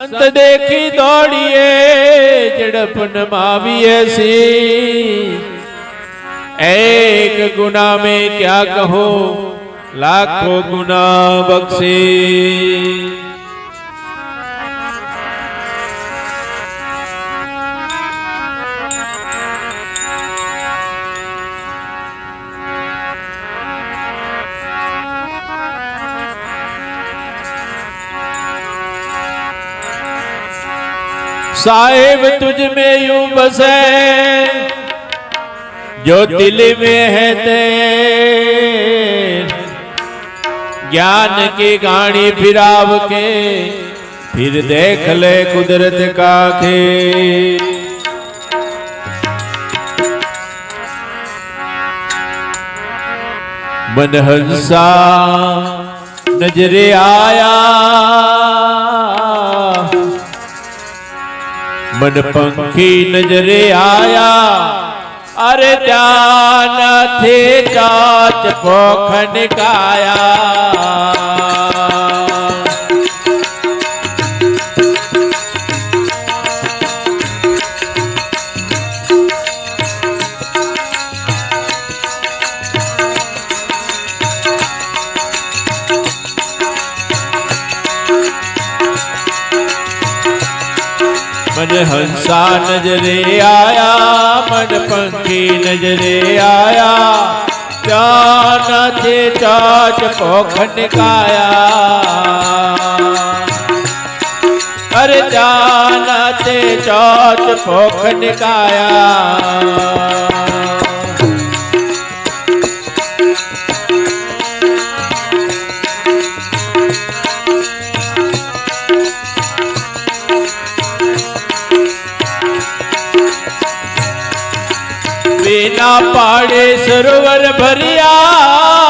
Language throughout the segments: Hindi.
संत देखी दौड़िए जड़पन मावीए सी एक गुना में क्या कहो लाखों गुना बख्शी साहेब तुझ में यूँ बसे, जो दिल में है तेर। ज्ञान की गाड़ी फिराव के, फिर देख ले कुदरत का खेल मन हंसा नजरे आया मन पंखी नजरे आया। अरे जान थे चाच पोखन काया मन हंसा नजरे आया, मन पंखी नजरे आया। जान थे चाच पोखन काया अरे जान थे चाच पोखन काया નદીના પાડે સરોવર ભર્યા.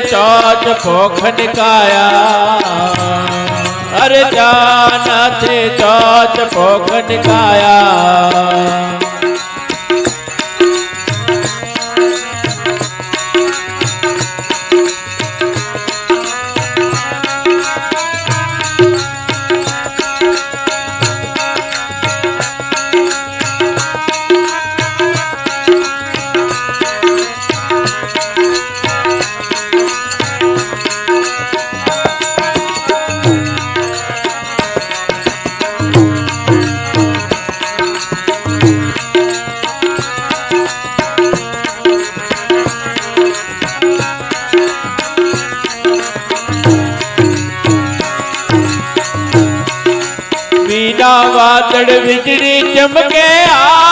चौच पोखन निकाया अरे जान थे चौच पोखन काया। ऊँचा वादड़ बिजली चमके आ।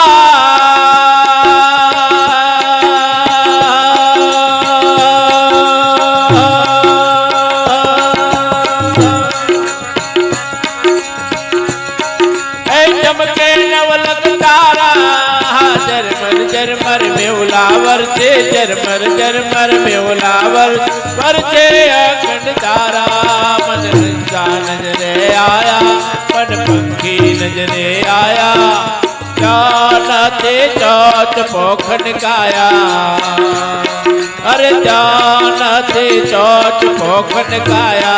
जरमर जरमर मेवलावर पर से अखंड तारा, मन नजरे आया। मन पंखी नजरे आया जानाते चौच पोखन काया अरे जानाते चौच पोखन काया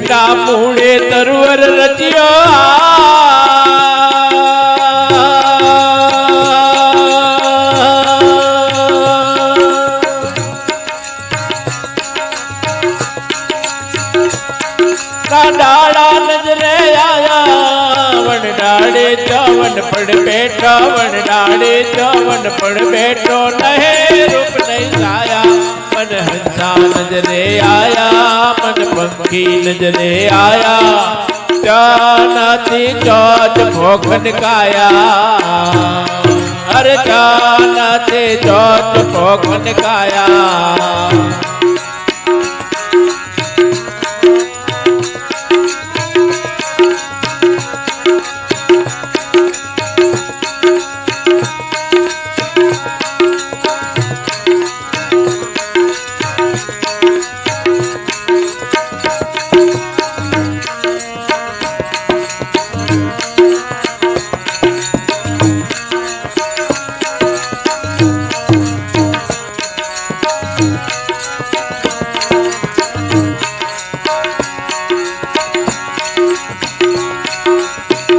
પિતા પૂણે તરવર રચ્યો ડાળા નજરે આયા. વણ ડાળે ચવન પડ બેઠો વણ ડાળે ચવન પડ બેઠો. નહેરો मन हंसा नजरे आया, मन पंखी नजरे आया। जानाती चौथ भोखन काया। अरे जानाते चौथ भोखन काया।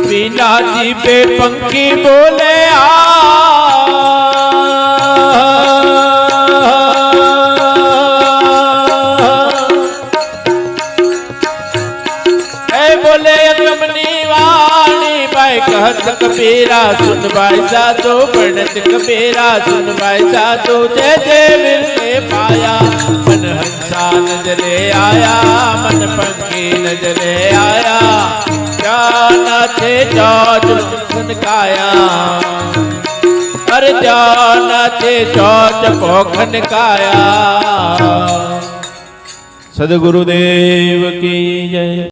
बिना जी पे पंखी बोले आ। कबीरा सुन भाई साधु पंडित कबीरा सुन भाई साधु, जय जय मिलके पाया। मन हंसा नजरे आया, मन पंखी नजरे थे चौथ काया अरे जाना थे चौथ पोखन काया सदगुरुदेव की जय।